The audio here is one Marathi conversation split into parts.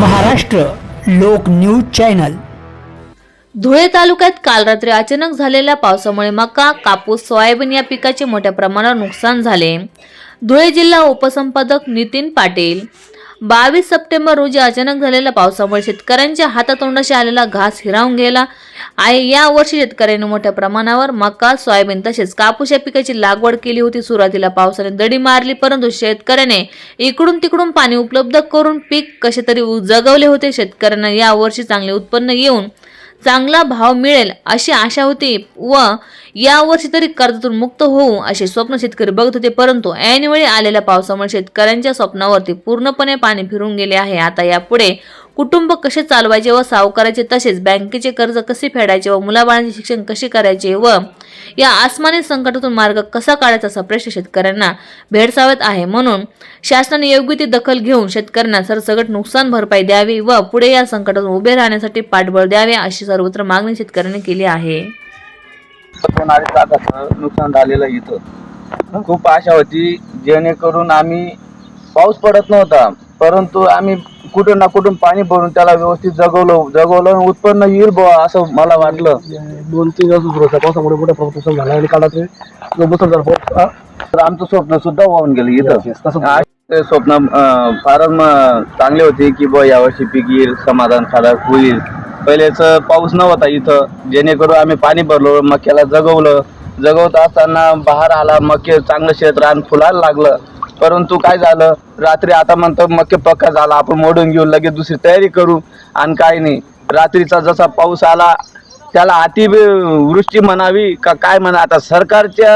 महाराष्ट्र लोक न्यूज चॅनल. धुळे तालुक्यात काल रात्री अचानक झालेल्या पावसामुळे मका कापूस सोयाबीन या पिकाचे मोठ्या प्रमाणावर नुकसान झाले. धुळे जिल्हा उपसंपादक नितीन पाटील बावीस सप्टेंबर रोजी अचानक झालेल्या पावसामुळे शेतकऱ्यांच्या हातातोंडाशी आलेला घास हिरावून गेला. आहे या वर्षी शेतकऱ्यांनी मोठ्या प्रमाणावर मका सोयाबीन तसेच कापूस या पिकाची लागवड केली होती. सुरुवातीला पावसाने दडी मारली परंतु शेतकऱ्याने इकडून तिकडून पाणी उपलब्ध करून पीक कसे तरी जगवले होते. शेतकऱ्यांना यावर्षी चांगले उत्पन्न येऊन चांगला भाव मिळेल अशी आशा होती व यावर्षी तरी कर्जातून मुक्त होऊ असे स्वप्न शेतकरी बघत होते. परंतु ऐनवेळी आलेल्या पावसामुळे शेतकऱ्यांच्या स्वप्नावरती पूर्णपणे पाणी फिरून गेले आहे. आता यापुढे कुटुंब कसे चालवायचे व सावकाराचे तसेच बँकेचे कर्ज कसे फेडायचे व मुलाबाळांचे शिक्षण कसे करायचे व या आसमानी संकटातून मार्ग कसा काढायचा असा प्रश्न शेतकऱ्यांना भेडसावत आहे. म्हणून शासनाने योग्य ती दखल घेऊन शेतकऱ्यांना सरसगट नुकसान भरपाई द्यावी व पुढे या संकटातून उभे राहण्यासाठी पाठबळ द्यावे अशी सर्वत्र मागणी शेतकऱ्यांनी केली आहे. नुकसान झालेलं इथं. खूप आशा होती जेणेकरून आम्ही पाऊस पडत नव्हता परंतु आम्ही कुठून ना कुठून पाणी भरून त्याला व्यवस्थित जगवलं जगवलं आणि उत्पन्न येईल बुवा असं मला वाटलं. दोन तीन दिवस सुरू होता पावसामुळे प्रमाणात नुकसान झालं आणि मुसळधार पाऊस हा, तर आमचं स्वप्न सुद्धा वाहून गेलं Yes, yes. इथं आज ते स्वप्न अं, फारच म- चांगले होते की बुवा यावर्षी पीक येईल समाधानकारक होईल. पहिलेच पाऊस नव्हता इथं. जेणेकरून आम्ही पाणी भरलो मक्याला जगवलं. जगवत असताना बहार आला मके चांगलं शेत रान फुलायला लागलं. परंतु काय झालं? रात्री आता म्हणतो मक्के पक्का झाला आपण मोडून घेऊ लगेच दुसरी तयारी करू. आणि काय नाही. रात्रीचा जसा पाऊस आला त्याला अतिवृष्टी म्हणावी का काय म्हणा आता सरकारच्या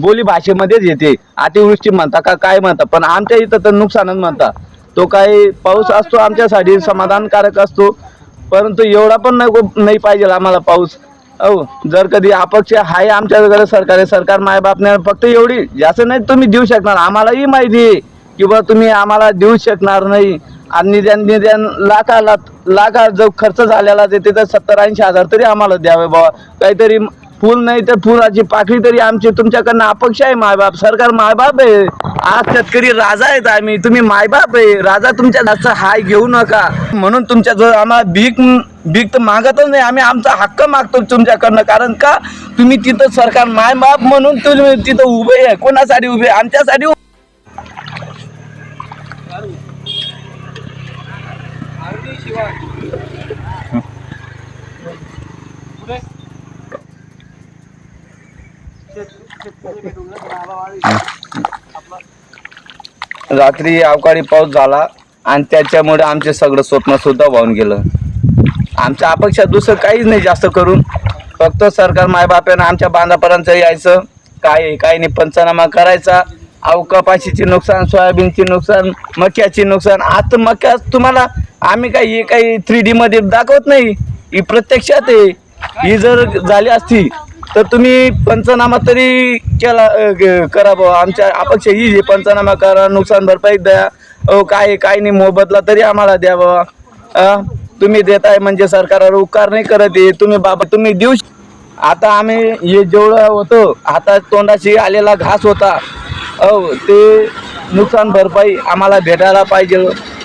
बोली भाषेमध्येच येते. अतिवृष्टी म्हणता का काय म्हणता पण आमच्या इथं तर नुकसानच म्हणता. तो काही पाऊस असतो आमच्यासाठी समाधानकारक असतो. परंतु एवढा पण नको नाही पाहिजे आम्हाला पाऊस. अहो जर कधी अपक्ष आहे आमच्याकडे सरकार आहे सरकार मायबापने फक्त एवढी जास्त नाही तुम्ही देऊ शकणार. आम्हालाही माहिती आहे. की बा तुम्ही आम्हाला देऊ शकणार नाही. आणि निदान निदान लाखाला लाखा जो खर्च झालेला ते तिथं सत्तर ऐंशी हजार तरी आम्हाला द्यावे बाबा. काहीतरी फुल नाही तर फुलाची पाकळी तरी आमची तुमच्याकडनं अपेक्षा आहे मायबाप. सरकार मायबाप आहे. आज शेतकरी राजा आहेत आम्ही. तुम्ही मायबाप आहे. राजा तुमच्या जास्त हाय घेऊ नका. म्हणून तुमच्या जर आम्हाला भीक भीक तर मागतच नाही. आम्ही आमचा हक्क मागतो तुमच्याकडनं. कारण का? तुम्ही तिथं सरकार मायबाप म्हणून तुम्ही तिथं उभे आहे. कोणासाठी उभे आमच्यासाठी उभे रात्री अवकाळी पाऊस झाला आणि त्याच्यामुळे आमचे सगळं स्वप्न सुद्धा वाहून गेलं. आमच्या अपेक्षा दुसरं काहीच नाही जास्त करून. फक्त सरकार मायबाप्यानं आमच्या बांधापर्यंत यायचं. काय काय नाही पंचनामा करायचा. अहो कपाशीचे नुकसान सोयाबीनचे नुकसान मक्याचे नुकसान. आता मक्या तुम्हाला आम्ही काही हे काही थ्री डी मध्ये दाखवत नाही. ही प्रत्यक्षात आहे. ही जर झाली असती तर तुम्ही पंचनामा तरी केला करा बुवा. आमच्या अपेक्षा ही आहे, पंचनामा करा नुकसान भरपाई द्या. अहो काय काय नाही मोबदला तरी आम्हाला द्या बाबा अ, तुम्ही देताय म्हणजे सरकारवर उपकार नाही करत आहे तुम्ही बाबा तुम्ही देऊ आता आम्ही हे जेवढं होतं हातात तोंडाशी आलेला घास होता. अहो ते नुकसान भरपाई आम्हाला भेटायला पाहिजे.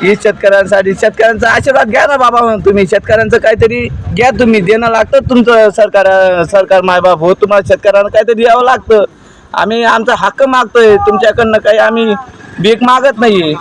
ही शेतकऱ्यांसाठी शेतकऱ्यांचा आशीर्वाद घ्या ना बाबा तुम्ही शेतकऱ्यांचं काहीतरी घ्या तुम्ही देणं लागतं तुमचं सरकार सरकार मायबाप हो तुम्हाला शेतकऱ्यांना काहीतरी द्यावं लागतं. आम्ही आमचा हक्क मागतोय तुमच्याकडनं काही आम्ही भीक मागत नाही